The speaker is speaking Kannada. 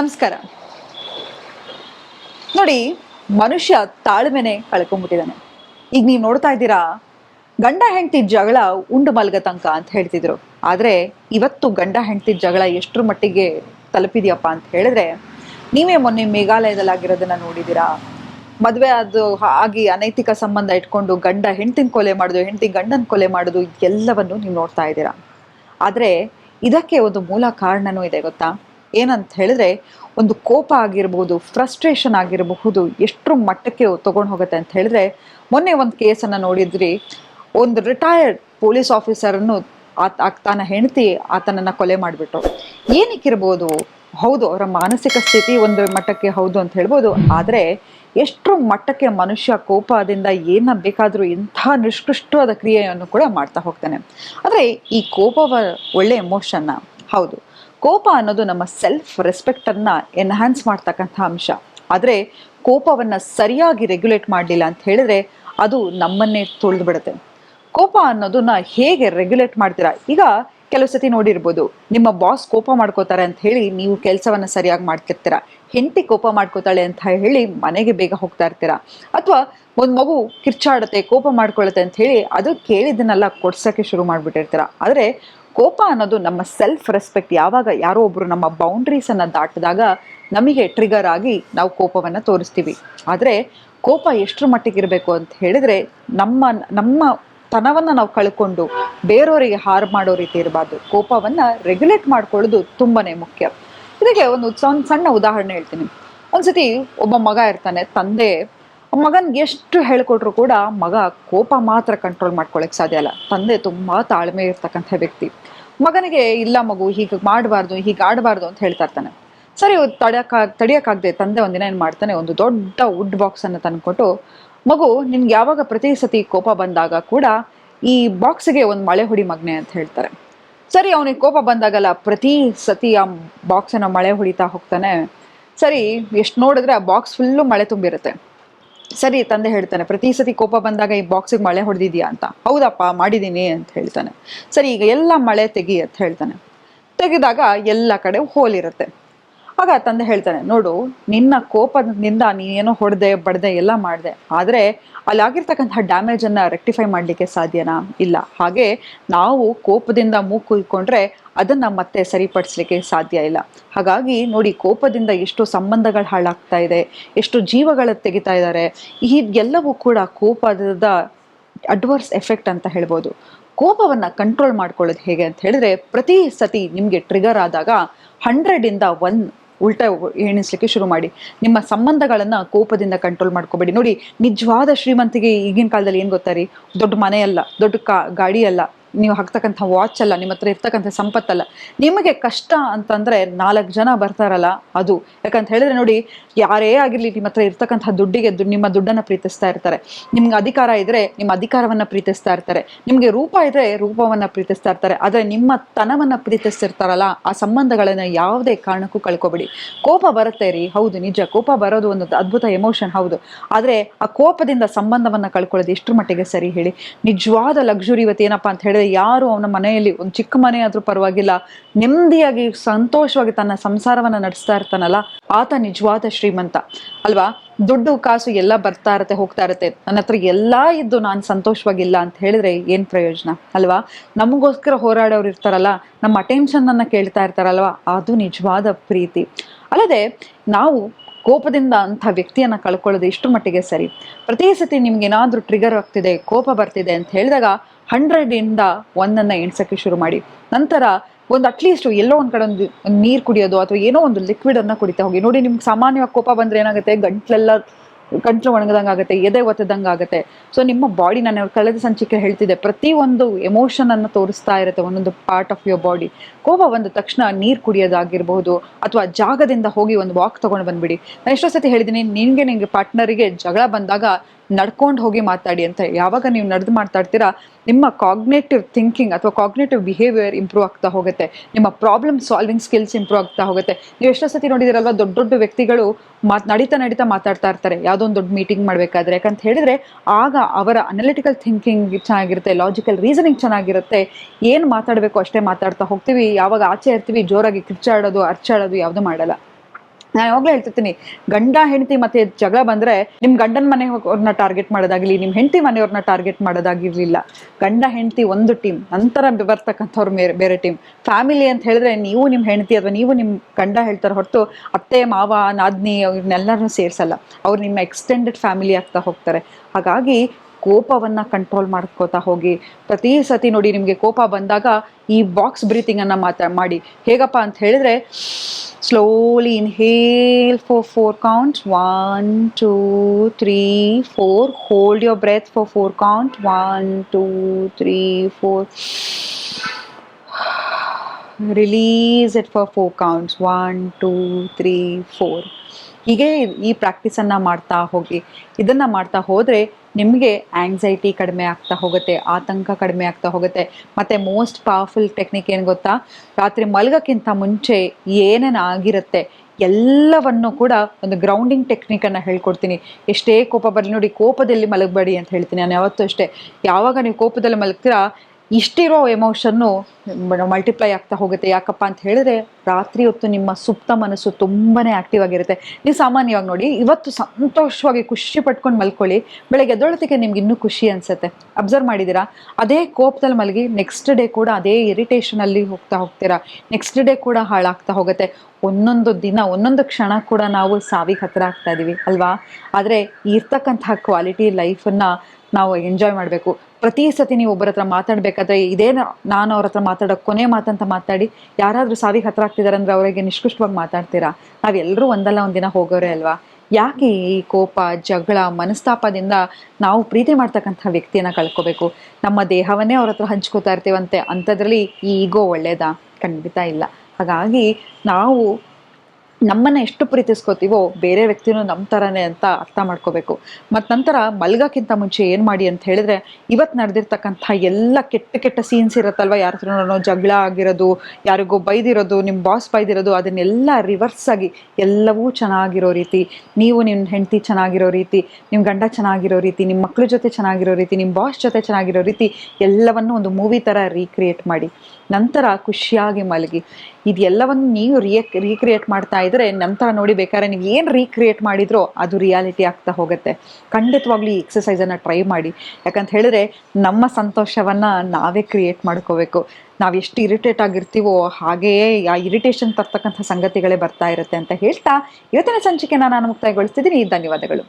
ನಮಸ್ಕಾರ. ನೋಡಿ, ಮನುಷ್ಯ ತಾಳ್ಮೆನೆ ಕಳ್ಕೊಂಡ್ಬಿಟ್ಟಿದ್ದಾನೆ. ಈಗ ನೀವು ನೋಡ್ತಾ ಇದ್ದೀರಾ, ಗಂಡ ಹೆಂಡತಿ ಜಗಳ ಉಂಡು ಮಲ್ಗ ತನಕ ಅಂತ ಹೇಳ್ತಿದ್ರು. ಆದ್ರೆ ಇವತ್ತು ಗಂಡ ಹೆಂಡತಿ ಜಗಳ ಎಷ್ಟರ ಮಟ್ಟಿಗೆ ತಲುಪಿದ್ಯಪ್ಪ ಅಂತ ಹೇಳಿದ್ರೆ, ನೀವೇ ಮೊನ್ನೆ ಮೇಘಾಲಯದಲ್ಲಿ ಆಗಿರೋದನ್ನ ನೋಡಿದ್ದೀರಾ? ಮದುವೆ ಅದು ಆಗಿ ಅನೈತಿಕ ಸಂಬಂಧ ಇಟ್ಕೊಂಡು ಗಂಡ ಹೆಂಡ್ತಿನ ಕೊಲೆ ಮಾಡೋದು, ಹೆಂಡತಿ ಗಂಡನ ಕೊಲೆ ಮಾಡೋದು, ಎಲ್ಲವನ್ನು ನೀವು ನೋಡ್ತಾ ಇದ್ದೀರಾ? ಆದ್ರೆ ಇದಕ್ಕೆ ಒಂದು ಮೂಲ ಕಾರಣನೂ ಇದೆ, ಗೊತ್ತಾ? ಏನಂತ ಹೇಳಿದ್ರೆ ಒಂದು ಕೋಪ ಆಗಿರ್ಬೋದು ಫ್ರಸ್ಟ್ರೇಷನ್ ಆಗಿರಬಹುದು, ಎಷ್ಟು ಮಟ್ಟಕ್ಕೆ ತಗೊಂಡು ಹೋಗುತ್ತೆ ಅಂತ ಹೇಳಿದ್ರೆ, ಮೊನ್ನೆ ಒಂದು ಕೇಸನ್ನು ನೋಡಿದ್ರಿ. ಒಂದು ರಿಟೈರ್ಡ್ ಪೊಲೀಸ್ ಆಫೀಸರನ್ನು ಆತ ತನ್ನ ಹೆಂಡತಿ ಆತನನ್ನ ಕೊಲೆ ಮಾಡಿಬಿಟ್ರು ಏನಕ್ಕಿರ್ಬೋದು? ಹೌದು, ಅವರ ಮಾನಸಿಕ ಸ್ಥಿತಿ ಒಂದು ಮಟ್ಟಕ್ಕೆ ಹೌದು ಅಂತ ಹೇಳ್ಬೋದು. ಆದರೆ ಎಷ್ಟು ಮಟ್ಟಕ್ಕೆ ಮನುಷ್ಯ ಕೋಪದಿಂದ ಏನ ಬೇಕಾದರೂ ಇಂಥ ನಿಷ್ಕೃಷ್ಟವಾದ ಕ್ರಿಯೆಯನ್ನು ಕೂಡ ಮಾಡ್ತಾ ಹೋಗ್ತಾನೆ. ಆದರೆ ಈ ಕೋಪವ ಒಳ್ಳೆ ಎಮೋಷನ್ನ ಹೌದು. ಕೋಪ ಅನ್ನೋದು ನಮ್ಮ ಸೆಲ್ಫ್ ರೆಸ್ಪೆಕ್ಟನ್ನು ಎನ್ಹ್ಯಾನ್ಸ್ ಮಾಡ್ತಕ್ಕಂಥ ಅಂಶ. ಆದರೆ ಕೋಪವನ್ನು ಸರಿಯಾಗಿ ರೆಗ್ಯುಲೇಟ್ ಮಾಡಲಿಲ್ಲ ಅಂತ ಹೇಳಿದ್ರೆ ಅದು ನಮ್ಮನ್ನೇ ತುಳಿದು ಬಿಡುತ್ತೆ ಕೋಪ ಅನ್ನೋದನ್ನ ಹೇಗೆ ರೆಗ್ಯುಲೇಟ್ ಮಾಡ್ತೀರಾ? ಈಗ ಕೆಲವು ಸತಿ ನೋಡಿರ್ಬೋದು, ನಿಮ್ಮ ಬಾಸ್ ಕೋಪ ಮಾಡ್ಕೋತಾರೆ ಅಂತ ಹೇಳಿ ನೀವು ಕೆಲಸವನ್ನ ಸರಿಯಾಗಿ ಮಾಡ್ತಿರ್ತೀರಾ? ಹೆಂಡತಿ ಕೋಪ ಮಾಡ್ಕೋತಾಳೆ ಅಂತ ಹೇಳಿ ಮನೆಗೆ ಬೇಗ ಹೋಗ್ತಾ ಇರ್ತೀರಾ? ಅಥವಾ ಒಂದು ಮಗು ಕಿರ್ಚಾಡುತ್ತೆ, ಕೋಪ ಮಾಡ್ಕೊಳ್ಳುತ್ತೆ ಅಂತ ಹೇಳಿ ಅದು ಕೇಳಿದ್ದನ್ನೆಲ್ಲ ಕೊಡ್ಸೋಕ್ಕೆ ಶುರು ಮಾಡ್ಬಿಟ್ಟಿರ್ತೀರಾ? ಆದರೆ ಕೋಪ ಅನ್ನೋದು ನಮ್ಮ ಸೆಲ್ಫ್ ರೆಸ್ಪೆಕ್ಟ್ ಯಾವಾಗ ಯಾರೋ ಒಬ್ರು ನಮ್ಮ ಬೌಂಡ್ರೀಸನ್ನು ದಾಟಿದಾಗ ನಮಗೆ ಟ್ರಿಗರ್ ಆಗಿ ನಾವು ಕೋಪವನ್ನು ತೋರಿಸ್ತೀವಿ. ಆದರೆ ಕೋಪ ಎಷ್ಟರ ಮಟ್ಟಿಗೆ ಇರಬೇಕು ಅಂತ ಹೇಳಿದ್ರೆ ನಮ್ಮ ನಮ್ಮ ತನವನ್ನು ನಾವು ಕಳ್ಕೊಂಡು ಬೇರೆಯವರಿಗೆ ಹಾರ್ ಮಾಡೋ ರೀತಿ ಇರಬಾರ್ದು. ಕೋಪವನ್ನು ರೆಗ್ಯುಲೇಟ್ ಮಾಡ್ಕೊಳ್ಳೋದು ತುಂಬಾನೇ ಮುಖ್ಯ. ಇದಕ್ಕೆ ಒಂದು ಒಂದು ಸಣ್ಣ ಉದಾಹರಣೆ ಹೇಳ್ತೀನಿ. ಒಂದ್ಸತಿ ಒಬ್ಬ ಮಗ ಇರ್ತಾನೆ, ತಂದೆ. ಮಗನಿಗೆ ಎಷ್ಟು ಹೇಳ್ಕೊಟ್ರು ಕೂಡ ಮಗ ಕೋಪ ಮಾತ್ರ ಕಂಟ್ರೋಲ್ ಮಾಡ್ಕೊಳಕ್ ಸಾಧ್ಯ ಅಲ್ಲ ತಂದೆ ತುಂಬಾ ತಾಳ್ಮೆ ಇರ್ತಕ್ಕಂಥ ವ್ಯಕ್ತಿ. ಮಗನಿಗೆ, ಇಲ್ಲ ಮಗು, ಹೀಗೆ ಮಾಡಬಾರ್ದು, ಹೀಗೆ ಆಡಬಾರ್ದು ಅಂತ ಹೇಳ್ತಾ ಇರ್ತಾನೆ. ಸರಿ ತಡೆಯಕ್ಕ ತಡಿಯಕ್ಕಾಗದೆ ತಂದೆ ಒಂದಿನ ಏನು ಮಾಡ್ತಾನೆ, ಒಂದು ದೊಡ್ಡ ವುಡ್ ಬಾಕ್ಸ್ ಅನ್ನು ತಂದ್ಕೊಟ್ಟು, ಮಗು, ನಿನ್ಗೆ ಯಾವಾಗ ಪ್ರತಿ ಸತಿ ಕೋಪ ಬಂದಾಗ ಕೂಡ ಈ ಬಾಕ್ಸ್ಗೆ ಒಂದು ಮಳೆ ಹೊಡಿ ಮಗ್ನೆ ಅಂತ ಹೇಳ್ತಾರೆ. ಸರಿ, ಅವನಿಗೆ ಕೋಪ ಬಂದಾಗಲ್ಲ ಪ್ರತಿ ಸತಿ ಆ ಬಾಕ್ಸನ್ನು ಮಳೆ ಹೊಡಿತಾ ಹೋಗ್ತಾನೆ. ಸರಿ, ಎಷ್ಟು ನೋಡಿದ್ರೆ ಆ ಬಾಕ್ಸ್ ಫುಲ್ಲು ಮಳೆ ತುಂಬಿರುತ್ತೆ. ಸರಿ, ತಂದೆ ಹೇಳ್ತಾನೆ, ಪ್ರತಿ ಸತಿ ಕೋಪ ಬಂದಾಗ ಈ ಬಾಕ್ಸಿಗೆ ಮಳೆ ಹೊಡೆದಿದ್ಯಾ ಅಂತ. ಹೌದಪ್ಪ ಮಾಡಿದ್ದೀನಿ ಅಂತ ಹೇಳ್ತಾನೆ. ಸರಿ, ಈಗ ಎಲ್ಲ ಮಳೆ ತೆಗಿ ಅಂತ ಹೇಳ್ತಾನೆ. ತೆಗೆದಾಗ ಎಲ್ಲ ಕಡೆ ಹೋಲ್ ಇರುತ್ತೆ. ಆಗ ತಂದೆ ಹೇಳ್ತಾನೆ, ನೋಡು, ನಿನ್ನ ಕೋಪದಿಂದ ನೀನೇನೋ ಹೊಡೆದೆ, ಬಡ್ದೆ ಎಲ್ಲ ಮಾಡಿದೆ, ಆದರೆ ಅಲ್ಲಿ ಆಗಿರ್ತಕ್ಕಂಥ ಡ್ಯಾಮೇಜನ್ನು ರೆಕ್ಟಿಫೈ ಮಾಡಲಿಕ್ಕೆ ಸಾಧ್ಯನಾ? ಇಲ್ಲ. ಹಾಗೆ ನಾವು ಕೋಪದಿಂದ ಮೂಗು ಕುಯ್ಕೊಂಡ್ರೆ ಅದನ್ನು ಮತ್ತೆ ಸರಿಪಡಿಸ್ಲಿಕ್ಕೆ ಸಾಧ್ಯ ಇಲ್ಲ. ಹಾಗಾಗಿ ನೋಡಿ, ಕೋಪದಿಂದ ಎಷ್ಟು ಸಂಬಂಧಗಳು ಹಾಳಾಗ್ತಾ ಇದೆ, ಎಷ್ಟು ಜೀವಗಳು ತೆಗಿತಾ ಇದ್ದಾರೆ ಇದೆಲ್ಲವೂ ಕೂಡ ಕೋಪದ ಅಡ್ವರ್ಸ್ ಎಫೆಕ್ಟ್ ಅಂತ ಹೇಳ್ಬೋದು. ಕೋಪವನ್ನು ಕಂಟ್ರೋಲ್ ಮಾಡ್ಕೊಳ್ಳೋದು ಹೇಗೆ ಅಂತ ಹೇಳಿದ್ರೆ, ಪ್ರತಿ ಸತಿ ನಿಮಗೆ ಟ್ರಿಗರ್ ಆದಾಗ ಹಂಡ್ರೆಡಿಂದ ಒನ್ ಉಲ್ಟಾ ಎಣಿಸ್ಲಿಕ್ಕೆ ಶುರು ಮಾಡಿ. ನಿಮ್ಮ ಸಂಬಂಧಗಳನ್ನ ಕೋಪದಿಂದ ಕಂಟ್ರೋಲ್ ಮಾಡ್ಕೋಬೇಡಿ. ನೋಡಿ, ನಿಜವಾದ ಶ್ರೀಮಂತಿಗೆ ಈಗಿನ ಕಾಲದಲ್ಲಿ ಏನು ಗೊತ್ತಾ ರೀ? ದೊಡ್ಡ ಮನೆ ಅಲ್ಲ ದೊಡ್ಡ ಕಾ, ಗಾಡಿ ಅಲ್ಲ. ನೀವು ಹಾಕ್ತಕ್ಕಂಥ ವಾಚ್ ಅಲ್ಲ, ನಿಮ್ಮ ಹತ್ರ ಇರ್ತಕ್ಕಂಥ ಸಂಪತ್ತಲ್ಲ. ನಿಮಗೆ ಕಷ್ಟ ಅಂತಂದ್ರೆ ನಾಲ್ಕು ಜನ ಬರ್ತಾರಲ್ಲ ಅದು. ಯಾಕಂತ ಹೇಳಿದ್ರೆ ನೋಡಿ, ಯಾರೇ ಆಗಿರ್ಲಿ ನಿಮ್ಮ ಹತ್ರ ಇರ್ತಕ್ಕಂಥ ದುಡ್ಡಿಗೆ ನಿಮ್ಮ ದುಡ್ಡನ್ನ ಪ್ರೀತಿಸ್ತಾ ಇರ್ತಾರೆ. ನಿಮ್ಗೆ ಅಧಿಕಾರ ಇದ್ರೆ ನಿಮ್ಮ ಅಧಿಕಾರವನ್ನ ಪ್ರೀತಿಸ್ತಾ ಇರ್ತಾರೆ. ನಿಮ್ಗೆ ರೂಪ ಇದ್ರೆ ರೂಪವನ್ನ ಪ್ರೀತಿಸ್ತಾ ಇರ್ತಾರೆ. ಆದ್ರೆ ನಿಮ್ಮ ತನವನ್ನ ಪ್ರೀತಿಸ್ತಿರ್ತಾರಲ್ಲ, ಆ ಸಂಬಂಧಗಳನ್ನ ಯಾವುದೇ ಕಾರಣಕ್ಕೂ ಕಳ್ಕೊಬೇಡಿ. ಕೋಪ ಬರುತ್ತೆ ರೀ, ಹೌದು ನಿಜ. ಕೋಪ ಬರೋದು ಒಂದು ಅದ್ಭುತ ಎಮೋಷನ್ ಹೌದು. ಆದ್ರೆ ಆ ಕೋಪದಿಂದ ಸಂಬಂಧವನ್ನ ಕಳ್ಕೊಳ್ಳೋದು ಎಷ್ಟು ಮಟ್ಟಿಗೆ ಸರಿ ಹೇಳಿ? ನಿಜವಾದ ಲಕ್ಸುರಿ ಇವತ್ತೇನಪ್ಪ ಅಂತ ಹೇಳಿದ್ರೆ ಯಾರು ಅವನ ಮನೆಯಲ್ಲಿ, ಒಂದು ಚಿಕ್ಕ ಮನೆ ಆದ್ರೂ ಪರವಾಗಿಲ್ಲ, ನೆಮ್ಮದಿಯಾಗಿ, ಸಂತೋಷವಾಗಿ ತನ್ನ ಸಂಸಾರವನ್ನ ನಡೆಸ್ತಾ ಇರ್ತಾನಲ್ಲ, ಆತ ನಿಜವಾದ ಶ್ರೀಮಂತ. ಅಲ್ವಾ? ದುಡ್ಡು, ಕಾಸು ಎಲ್ಲ ಬರ್ತಾ ಇರತ್ತೆ, ಹೋಗ್ತಾ ಇರತ್ತೆ. ನನ್ನ ಹತ್ರ ಎಲ್ಲಾ ಇದ್ದು ನಾನು ಸಂತೋಷವಾಗಿಲ್ಲ ಅಂತ ಹೇಳಿದ್ರೆ ಏನ್ ಪ್ರಯೋಜನ? ಅಲ್ವಾ? ನಮಗೋಸ್ಕರ ಹೋರಾಡೋರು ಇರ್ತಾರಲ್ಲ, ನಮ್ಮ ಅಟೆನ್ಷನ್ ಅನ್ನ ಕೇಳ್ತಾ ಇರ್ತಾರಲ್ವಾ, ಅದು ನಿಜವಾದ ಪ್ರೀತಿ. ಅಲ್ಲದೆ, ನಾವು ಕೋಪದಿಂದ ಅಂಥ ವ್ಯಕ್ತಿಯನ್ನ ಕಳ್ಕೊಳ್ಳೋದು ಇಷ್ಟು ಮಟ್ಟಿಗೆ ಸರಿ. ಪ್ರತಿ ಸತಿ ನಿಮ್ಗೆ ಏನಾದ್ರೂ ಟ್ರಿಗರ್ ಆಗ್ತಿದೆ, ಕೋಪ ಬರ್ತಿದೆ ಅಂತ ಹೇಳಿದಾಗ ಹಂಡ್ರೆಡ್ ಇಂದ ಒಂದನ್ನ ಎಣ್ಸಕ್ಕೆ ಶುರು ಮಾಡಿ. ನಂತರ ಒಂದು ಅಟ್ಲೀಸ್ಟ್ ಎಲ್ಲೋ ಒಂದು ಕಡೆ ಒಂದು ನೀರು ಕುಡಿಯೋದು ಅಥವಾ ಏನೋ ಒಂದು ಲಿಕ್ವಿಡ್ ಅನ್ನ ಕುಡಿತಾ ಹೋಗಿ. ನೋಡಿ ನಿಮ್ಗೆ ಸಾಮಾನ್ಯವಾಗಿ ಕೋಪ ಬಂದ್ರೆ ಏನಾಗುತ್ತೆ? ಗಂಟ್ಲೆಲ್ಲ ಗಂಟ್ಲು ಒಣಗದಂಗೆ ಆಗುತ್ತೆ ಎದೆ ಒತ್ತದಂಗೆ ಆಗುತ್ತೆ ಸೊ ನಿಮ್ಮ ಬಾಡಿ ನಾನು ಕಳೆದ ಸಂಚಿಕೆ ಹೇಳ್ತಿದ್ದೆ, ಪ್ರತಿಯೊಂದು ಎಮೋಷನನ್ನು ತೋರಿಸ್ತಾ ಇರುತ್ತೆ, ಒಂದೊಂದು ಪಾರ್ಟ್ ಆಫ್ ಯುವರ್ ಬಾಡಿ ಕೋಪ ಬಂದ ತಕ್ಷಣ ನೀರು ಕುಡಿಯೋದಾಗಿರ್ಬಹುದು ಅಥವಾ ಜಾಗದಿಂದ ಹೋಗಿ ಒಂದು ವಾಕ್ ತಗೊಂಡು ಬಂದ್ಬಿಡಿ. ನಾನು ಎಷ್ಟೋ ಸತಿ ಹೇಳಿದ್ದೀನಿ ನಿನ್ಗೆ ನಿಮಗೆ ಪಾರ್ಟ್ನರಿಗೆ ಜಗಳ ಬಂದಾಗ ನಡ್ಕೊಂಡು ಹೋಗಿ ಮಾತಾಡಿ ಅಂತ ಯಾವಾಗ ನೀವು ನಡೆದು ಮಾತಾಡ್ತೀರಾ, ನಿಮ್ಮ ಕಾಗ್ನೇಟಿವ್ ಥಿಂಕಿಂಗ್ ಅಥವಾ ಕಾಗ್ನೇಟಿವ್ ಬಿಹೇವಿಯರ್ ಇಂಪ್ರೂವ್ ಆಗ್ತಾ ಹೋಗುತ್ತೆ, ನಿಮ್ಮ ಪ್ರಾಬ್ಲಮ್ ಸಾಲ್ವಿಂಗ್ ಸ್ಕಿಲ್ಸ್ ಇಂಪ್ರೂವ್ ಆಗ್ತಾ ಹೋಗುತ್ತೆ. ನೀವು ಎಷ್ಟೋ ಸತಿ ನೋಡಿದಿರಲ್ವಾ, ದೊಡ್ಡ ದೊಡ್ಡ ವ್ಯಕ್ತಿಗಳು ಮಾತ್ ನಡೀತಾ ನಡೀತಾ ಮಾತಾಡ್ತಾ ಇರ್ತಾರೆ ಯಾವುದೋ ಒಂದು ದೊಡ್ಡ ಮೀಟಿಂಗ್ ಮಾಡಬೇಕಾದ್ರೆ, ಯಾಕಂತ ಹೇಳಿದ್ರೆ ಆಗ ಅವರ ಅನಲಿಟಿಕಲ್ ಥಿಂಕಿಂಗ್ ಚೆನ್ನಾಗಿರುತ್ತೆ ಲಾಜಿಕಲ್ ರೀಸನಿಂಗ್ ಚೆನ್ನಾಗಿರುತ್ತೆ, ಏನು ಮಾತಾಡಬೇಕು ಅಷ್ಟೇ ಮಾತಾಡ್ತಾ ಹೋಗ್ತೀವಿ, ಯಾವಾಗ ಆಚೆ ಇರ್ತೀವಿ, ಜೋರಾಗಿ ಕಿರ್ಚಾಡೋದು, ಅರ್ಚಾಡೋದು ಯಾವುದೂ ಮಾಡಲ್ಲ. ನಾನು ಯಾವಾಗಲೂ ಹೇಳ್ತಿರ್ತೀನಿ, ಗಂಡ ಹೆಂಡತಿ ಮತ್ತೆ ಜಗಳ ಬಂದ್ರೆ ನಿಮ್ ಗಂಡನ ಮನೆಯವ್ರನ್ನ ಟಾರ್ಗೆಟ್ ಮಾಡೋದಾಗ್ಲಿ, ನಿಮ್ ಹೆಂಡತಿ ಮನೆಯವ್ರನ್ನ ಟಾರ್ಗೆಟ್ ಮಾಡೋದಾಗಿರ್ಲಿಲ್ಲ. ಗಂಡ ಹೆಂಡತಿ ಒಂದು ಟೀಮ್ ನಂತರ ಬರ್ತಕ್ಕಂಥವ್ರು ಬೇರೆ ಟೀಮ್ ಫ್ಯಾಮಿಲಿ ಅಂತ ಹೇಳಿದ್ರೆ ನೀವು ನಿಮ್ ಹೆಂಡತಿ ಅಥವಾ ನೀವು ನಿಮ್ ಗಂಡ ಹೇಳ್ತಾರೆ ಹೊರತು ಅತ್ತೆ, ಮಾವ, ನಾದ್ನಿ ಇವ್ರನ್ನೆಲ್ಲರನ್ನೂ ಸೇರ್ಸಲ್ಲ. ಅವ್ರು ನಿಮ್ಮ ಎಕ್ಸ್ಟೆಂಡೆಡ್ ಫ್ಯಾಮಿಲಿ ಆಗ್ತಾ ಹೋಗ್ತಾರೆ. ಹಾಗಾಗಿ ಕೋಪವನ್ನ ಕಂಟ್ರೋಲ್ ಮಾಡ್ಕೋತಾ ಹೋಗಿ, ಪ್ರತಿ ಸತಿ ನೋಡಿ ನಿಮಗೆ ಕೋಪ ಬಂದಾಗ ಈ ಬಾಕ್ಸ್ ಬ್ರೀತಿಂಗನ್ನು ಅನ್ನ ಮಾತಾ ಮಾಡಿ. ಹೇಗಪ್ಪ ಅಂತ ಹೇಳಿದ್ರೆ slowly inhale four four count one two three four hold your breath for four count one two three four release it for four counts one two three four ಹೀಗೆ ಈ ಪ್ರಾಕ್ಟೀಸನ್ನು ಮಾಡ್ತಾ ಹೋಗಿ, ಇದನ್ನು ಮಾಡ್ತಾ ಹೋದರೆ ನಿಮಗೆ ಆಂಗ್ಸೈಟಿ ಕಡಿಮೆ ಆಗ್ತಾ ಹೋಗುತ್ತೆ, ಆತಂಕ ಕಡಿಮೆ ಆಗ್ತಾ ಹೋಗುತ್ತೆ. ಮತ್ತು ಮೋಸ್ಟ್ ಪವರ್ಫುಲ್ ಟೆಕ್ನಿಕ್ ಏನು ಗೊತ್ತಾ? ರಾತ್ರಿ ಮಲಗೋಕ್ಕಿಂತ ಮುಂಚೆ ಏನೇನು ಆಗಿರುತ್ತೆ, ಎಲ್ಲವನ್ನು ಕೂಡ ಒಂದು ಗ್ರೌಂಡಿಂಗ್ ಟೆಕ್ನಿಕನ್ನು ಹೇಳ್ಕೊಡ್ತೀನಿ. ಎಷ್ಟೇ ಕೋಪ ಬರಲಿ ನೋಡಿ, ಕೋಪದಲ್ಲಿ ಮಲಗಬೇಡಿ ಅಂತ ಹೇಳ್ತೀನಿ. ನಾನು ಯಾವತ್ತೂ ಅಷ್ಟೇ. ಯಾವಾಗ ನೀವು ಕೋಪದಲ್ಲಿ ಮಲಗ್ತೀರಾ ಇಷ್ಟಿರೋ ಎಮೋಷನ್ನು ಮಲ್ಟಿಪ್ಲೈ ಆಗ್ತಾ ಹೋಗುತ್ತೆ. ಯಾಕಪ್ಪ ಅಂತ ಹೇಳಿದ್ರೆ ರಾತ್ರಿ ಹೊತ್ತು ನಿಮ್ಮ ಸುಪ್ತ ಮನಸ್ಸು ತುಂಬಾ ಆಕ್ಟಿವ್ ಆಗಿರುತ್ತೆ. ನೀವು ಸಾಮಾನ್ಯವಾಗಿ ನೋಡಿ, ಇವತ್ತು ಸಂತೋಷವಾಗಿ ಖುಷಿ ಪಟ್ಕೊಂಡು ಮಲ್ಕೊಳ್ಳಿ. ಬೆಳಗ್ಗೆ ಎದ್ದೊಳತಿಗೆ ನಿಮ್ಗೆ ಇನ್ನೂ ಖುಷಿ ಅನ್ಸುತ್ತೆ. ಅಬ್ಸರ್ವ್ ಮಾಡಿದ್ದೀರಾ? ಅದೇ ಕೋಪದಲ್ಲಿ ಮಲಗಿ ನೆಕ್ಸ್ಟ್ ಡೇ ಕೂಡ ಅದೇ ಇರಿಟೇಷನಲ್ಲಿ ಹೋಗ್ತಾ ಹೋಗ್ತೀರಾ? ನೆಕ್ಸ್ಟ್ ಡೇ ಕೂಡ ಹಾಳಾಗ್ತಾ ಹೋಗುತ್ತೆ. ಒಂದೊಂದು ದಿನ, ಒಂದೊಂದು ಕ್ಷಣ ಕೂಡ ನಾವು ಸಾವಿಗೆ ಹತ್ರ ಆಗ್ತಾ ಇದೀವಿ, ಅಲ್ವಾ? ಆದರೆ ಇರ್ತಕ್ಕಂತಹ ಕ್ವಾಲಿಟಿ ಲೈಫನ್ನು ನಾವು ಎಂಜಾಯ್ ಮಾಡಬೇಕು. ಪ್ರತಿ ಸತಿ ನೀವು ಒಬ್ಬರ ಹತ್ರ ಮಾತಾಡಬೇಕಾದ್ರೆ ಇದೇ ನಾನು ಅವ್ರ ಹತ್ರ ಮಾತಾಡೋ ಕೊನೆ ಮಾತಂತ ಮಾತಾಡಿ, ಯಾರಾದರೂ ಸಾವಿಗೆ ಹತ್ರ ಆಗ್ತಿದಾರೆ ಅಂದ್ರೆ ಅವರಿಗೆ ನಿಷ್ಕೃಷ್ಟವಾಗಿ ಮಾತಾಡ್ತೀರಾ? ನಾವೆಲ್ಲರೂ ಒಂದಲ್ಲ ಒಂದಿನ ಹೋಗೋರೆ ಅಲ್ವಾ? ಯಾಕೆ ಈ ಕೋಪ, ಜಗಳ, ಮನಸ್ತಾಪದಿಂದ ನಾವು ಪ್ರೀತಿ ಮಾಡ್ತಕ್ಕಂಥ ವ್ಯಕ್ತಿಯನ್ನ ಕಳ್ಕೋಬೇಕು? ನಮ್ಮ ದೇಹವನ್ನೇ ಅವ್ರ ಹತ್ರ ಹಂಚ್ಕೋತಾ ಇರ್ತೀವಂತೆ, ಅಂಥದ್ರಲ್ಲಿ ಈಗೋ ಒಳ್ಳೇದಾ? ಖಂಡಿತ ಇಲ್ಲ. ಹಾಗಾಗಿ ನಾವು ನಮ್ಮನ್ನ ಎಷ್ಟು ಪ್ರೀತಿಸ್ಕೋತೀವೋ ಬೇರೆ ವ್ಯಕ್ತಿನೂ ನಮ್ಮ ಥರನೇ ಅಂತ ಅರ್ಥ ಮಾಡ್ಕೋಬೇಕು. ಮತ್ತು ನಂತರ ಮಲ್ಗಕ್ಕಿಂತ ಮುಂಚೆ ಏನು ಮಾಡಿ ಅಂತ ಹೇಳಿದ್ರೆ ಇವತ್ತು ನಡೆದಿರ್ತಕ್ಕಂಥ ಎಲ್ಲ ಕೆಟ್ಟ ಕೆಟ್ಟ ಸೀನ್ಸ್ ಇರುತ್ತಲ್ವ ಯಾರ ಹತ್ರನೋ ಜಗಳ ಆಗಿರೋದು, ಯಾರಿಗೋ ಬೈದಿರೋದು ನಿಮ್ಮ ಬಾಸ್ ಬೈದಿರೋದು, ಅದನ್ನೆಲ್ಲ ರಿವರ್ಸ್ ಆಗಿ ಎಲ್ಲವೂ ಚೆನ್ನಾಗಿರೋ ರೀತಿ, ನೀವು ನಿಮ್ಮ ಹೆಂಡತಿ ಚೆನ್ನಾಗಿರೋ ರೀತಿ ನಿಮ್ಮ ಗಂಡ ಚೆನ್ನಾಗಿರೋ ರೀತಿ ನಿಮ್ಮ ಮಕ್ಕಳ ಜೊತೆ ಚೆನ್ನಾಗಿರೋ ರೀತಿ ನಿಮ್ಮ ಬಾಸ್ ಜೊತೆ ಚೆನ್ನಾಗಿರೋ ರೀತಿ ಎಲ್ಲವನ್ನು ಒಂದು ಮೂವಿ ಥರ ರೀಕ್ರಿಯೇಟ್ ಮಾಡಿ. ನಂತರ ಖುಷಿಯಾಗಿ ಮಲಗಿ. ಇದೆಲ್ಲವನ್ನು ನೀವು ರಿಯಕ್ ರೀಕ್ರಿಯೇಟ್ ಮಾಡ್ತಾ ಇದ್ರೆ ನಂತರ ನೋಡಿ ಬೇಕಾದ್ರೆ ನೀವು ಏನು ರೀಕ್ರಿಯೇಟ್ ಮಾಡಿದ್ರೋ ಅದು ರಿಯಾಲಿಟಿ ಆಗ್ತಾ ಹೋಗುತ್ತೆ. ಖಂಡಿತವಾಗ್ಲೂ ಈ ಎಕ್ಸಸೈಸನ್ನು ಟ್ರೈ ಮಾಡಿ. ಯಾಕಂತ ಹೇಳಿದ್ರೆ ನಮ್ಮ ಸಂತೋಷವನ್ನು ನಾವೇ ಕ್ರಿಯೇಟ್ ಮಾಡ್ಕೋಬೇಕು. ನಾವು ಎಷ್ಟು ಇರಿಟೇಟ್ ಆಗಿರ್ತೀವೋ ಹಾಗೆಯೇ ಆ ಇರಿಟೇಷನ್ ತರ್ತಕ್ಕಂಥ ಸಂಗತಿಗಳೇ ಬರ್ತಾ ಇರುತ್ತೆ ಅಂತ ಹೇಳ್ತಾ ಇವತ್ತಿನ ಸಂಚಿಕೆನ ನಾನು ಮುಕ್ತಾಯಗೊಳಿಸ್ತಿದ್ದೀನಿ. ಧನ್ಯವಾದಗಳು.